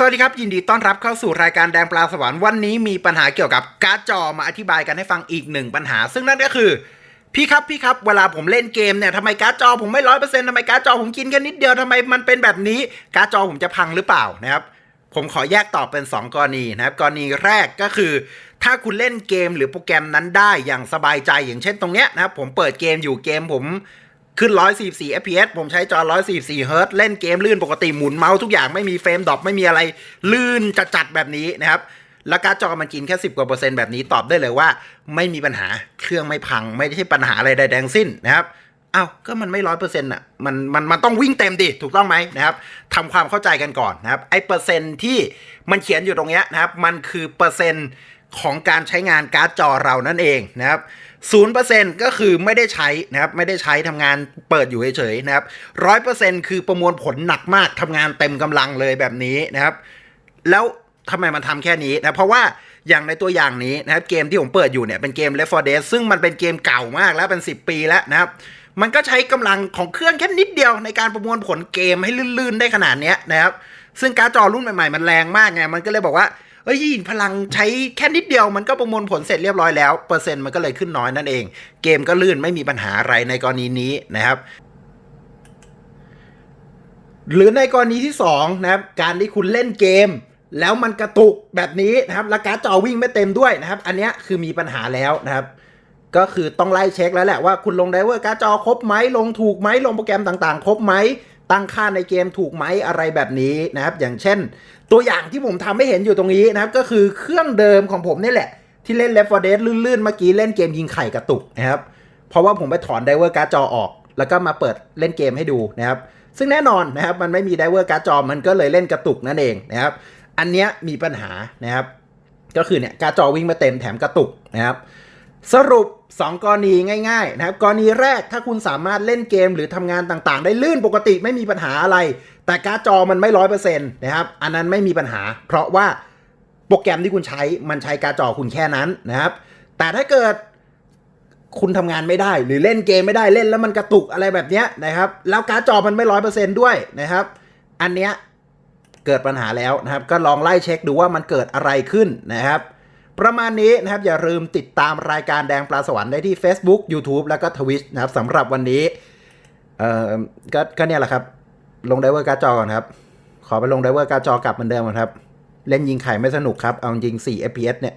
สวัสดีครับ ยินดีต้อนรับเข้าสู่รายการแดงปลาสวรรค์วันนี้มีปัญหาเกี่ยวกับการ์ดจอมาอธิบายกันให้ฟังอีกหนึ่งปัญหา ซึ่งนั่นก็คือ พี่ครับพี่ครับเวลาผมเล่นเกมเนี่ยทำไมการ์ดจอผมไม่ร้อยเปอร์เซ็นต์ทำไมการ์ดจอผมกินแค่นิดเดียวทำไมมันเป็นแบบนี้การ์ดจอผมจะพังหรือเปล่านะครับผมขอแยกตอบเป็น 2 กรณีนะครับกรณีแรกก็คือ ถ้าคุณเล่นเกมหรือโปรแกรมนั้นได้อย่างสบายใจอย่างเช่นตรงเนี้ยนะครับผมเปิดเกมอยู่เกมผม ขึ้น 144 fps ผมใช้จอ 144 เฮิร์ตซ์เล่นเกมลื่นปกติหมุนเมาส์ทุกอย่างไม่มีเฟรมดรอปไม่มีอะไรลื่นจัดๆแบบนี้นะครับแล้วการ์ดจอมันกินแค่ 10 กว่าเปอร์เซ็นต์แบบนี้ตอบได้เลยว่า ไม่มีปัญหาเครื่องไม่พัง ไม่ใช่ปัญหาอะไรใดๆทั้งสิ้นนะครับอ้าวก็มันไม่ร้อยเปอร์เซ็นต์อะมันมันมันต้องวิ่งเต็มดิถูกต้องไหมนะครับทำความเข้าใจกันก่อนนะครับไอ้เปอร์เซ็นต์ที่มันเขียนอยู่ตรงเนี้ยนะครับมันคือเปอร์เซ็นต์ ของการใช้งานการ์ดจอเรานั่นเองนะครับศูนย์เปอร์เซ็นต์ก็คือไม่ได้ใช้นะครับไม่ได้ใช้ทำงานเปิดอยู่เฉยๆนะครับร้อยเปอร์เซ็นต์คือประมวลผลหนักมากทำงานเต็มกำลังเลยแบบนี้นะครับ แล้วทำไมมันทำแค่นี้นะเพราะว่าอย่างในตัวอย่างนี้นะครับเกมที่ผมเปิดอยู่เนี่ยเป็นเกม Left 4 Dead ซึ่งมันเป็นเกมเก่ามากแล้วเป็น 10 ปีแล้วนะครับ มันก็ใช้กำลังของเครื่องแค่นิดเดียวในการประมวลผลเกมให้ลื่นๆได้ขนาดนี้นะครับซึ่งการ์ดจอรุ่นใหม่ๆมันแรงมากไงมันก็เลยบอกว่า เอ้ยพลังใช้แค่นิดเดียวมันก็ประมวลผลเสร็จเรียบร้อยแล้ว เปอร์เซ็นต์มันก็เลยขึ้นน้อยนั่นเอง เกมก็ลื่นไม่มีปัญหาอะไรในกรณีนี้นะครับหรือในกรณีที่2นะครับการที่คุณเล่นเกม แล้วมันกระตุกแบบนี้นะครับแล้วการ์ดจอวิ่งไม่เต็มด้วยนะครับ อันนี้คือมีปัญหาแล้วนะครับ ก็คือต้องไล่เช็คแล้วแหละว่าคุณลงไดเวอร์การ์ดจอครบไหมลงถูกไหมลงโปรแกรมต่างๆ ครบไหม ตั้งค่าในเกมถูกไหมอะไรแบบนี้นะครับ อย่างเช่น ตัวอย่างที่ผมทำให้เห็นอยู่ตรงนี้นะครับ ก็คือเครื่องเดิมของผมนี่แหละ ที่เล่น Left 4 Dead ลื่นๆ เมื่อกี้เล่นเกมยิงไข่กระตุกนะครับ เพราะว่าผมไปถอนไดเวอร์การ์ดจอออก แล้วก็มาเปิดเล่นเกมให้ดูนะครับ ซึ่งแน่นอนนะครับมันไม่มีไดเวอร์การ์ดจอมันก็เลยเล่นกระตุกนั่นเองนะครับ อันเนี้ยมีปัญหานะครับ ก็คือเนี่ยการ์ดจอวิ่งมาเต็มแถมกระตุกนะครับ สรุป 2 กรณีง่ายๆนะครับกรณีแรกถ้าคุณสามารถเล่นเกมหรือทำงานต่างๆ ได้ลื่นปกติไม่มีปัญหาอะไร แต่การ์ดจอมันไม่ร้อยเปอร์เซ็นต์นะครับอันนั้นไม่มีปัญหา เพราะว่าโปรแกรมที่คุณใช้มันใช้การ์ดจอคุณแค่นั้นนะครับ แต่ถ้าเกิดคุณทำงานไม่ได้ หรือเล่นเกมไม่ได้เล่นแล้วมันกระตุกอะไรแบบเนี้ยนะครับแล้วการ์ดจอมันไม่ร้อยเปอร์เซ็นต์ด้วยนะครับ อันเนี้ยเกิดปัญหาแล้วนะครับ ก็ลองไล่เช็คดูว่ามันเกิดอะไรขึ้นนะครับ ประมาณนี้นะครับ อย่าลืมติดตามรายการแดงปลาสวรรค์ได้ที่ Facebook YouTube แล้วก็ Twitch นะครับสำหรับวันนี้ เอ่อก็ก็เนี่ยแหละครับ ลงไดเวอร์การ์จอก่อนครับ ขอไปลงไดเวอร์การ์จอกลับเหมือนเดิมครับ เล่นยิงไข่ไม่สนุกครับ เอาจริง 4 FPS เนี่ย